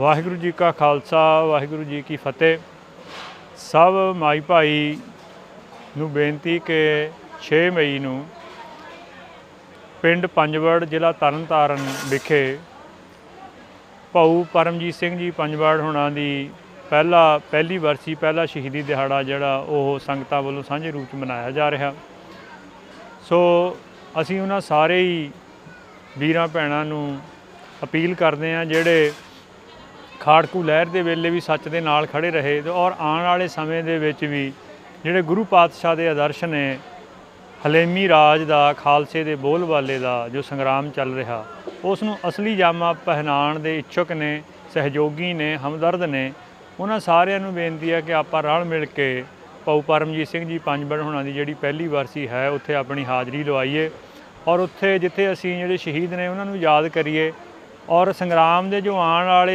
ਵਾਹਿਗੁਰੂ ਜੀ ਕਾ ਖਾਲਸਾ, ਵਾਹਿਗੁਰੂ ਜੀ ਕੀ ਫਤਿਹ। ਸਭ ਮਾਈ ਭਾਈ ਨੂੰ ਬੇਨਤੀ ਕਿ 6 ਮਈ ਨੂੰ ਪਿੰਡ ਪੰਜਵੜ, ਜ਼ਿਲ੍ਹਾ ਤਰਨਤਾਰਨ ਵਿਖੇ ਭਾਊ ਪਰਮਜੀਤ ਸਿੰਘ ਜੀ ਪੰਜਵੜ ਹੋਣਾ ਦੀ ਪਹਿਲਾ, ਪਹਿਲੀ ਵਰਸੀ, ਪਹਿਲਾ ਸ਼ਹੀਦੀ ਦਿਹਾੜਾ ਜਿਹੜਾ ਉਹ ਸੰਗਤਾਂ ਵੱਲੋਂ ਸਾਂਝੇ ਰੂਪ ਚ ਮਨਾਇਆ ਜਾ ਰਿਹਾ। ਸੋ ਅਸੀਂ ਉਹਨਾਂ ਸਾਰੇ ਹੀ ਵੀਰਾਂ ਭੈਣਾਂ ਨੂੰ ਅਪੀਲ ਕਰਦੇ ਹਾਂ ਜਿਹੜੇ ਖਾੜਕੂ ਲਹਿਰ ਦੇ ਵੇਲੇ ਵੀ ਸੱਚ ਦੇ ਨਾਲ ਖੜੇ ਰਹੇ ਤੇ ਔਰ ਆਉਣ ਵਾਲੇ ਸਮੇਂ ਦੇ ਵਿੱਚ ਵੀ ਜਿਹੜੇ ਗੁਰੂ ਪਾਤਸ਼ਾਹ ਦੇ ਆਦਰਸ਼ ਨੇ, ਹਲੇਮੀ ਰਾਜ ਦਾ, ਖਾਲਸੇ ਦੇ ਬੋਲਬਾਲੇ ਦਾ ਜੋ ਸੰਗਰਾਮ ਚੱਲ ਰਿਹਾ ਉਸ ਨੂੰ ਅਸਲੀ ਜਾਮਾ ਪਹਿਨਾਣ ਦੇ ਇੱਛੁਕ ਨੇ, ਸਹਿਯੋਗੀ ਨੇ, ਹਮਦਰਦ ਨੇ, ਉਹਨਾਂ ਸਾਰਿਆਂ ਨੂੰ ਬੇਨਤੀ ਹੈ ਕਿ ਆਪਾਂ ਰਲ ਮਿਲ ਕੇ ਭਾਊ ਪਰਮਜੀਤ ਸਿੰਘ ਜੀ ਪੰਜਬੜ ਹੋਣਾ ਦੀ ਜਿਹੜੀ ਪਹਿਲੀ ਵਰਸੀ ਹੈ, ਉੱਥੇ ਆਪਣੀ ਹਾਜ਼ਰੀ ਲਵਾਈਏ ਔਰ ਉੱਥੇ ਜਿੱਥੇ ਅਸੀਂ ਜਿਹੜੇ ਸ਼ਹੀਦ ਨੇ ਉਹਨਾਂ ਨੂੰ ਯਾਦ ਕਰੀਏ ਔਰ ਸੰਗਰਾਮ ਦੇ ਜੋ ਆਉਣ ਵਾਲੇ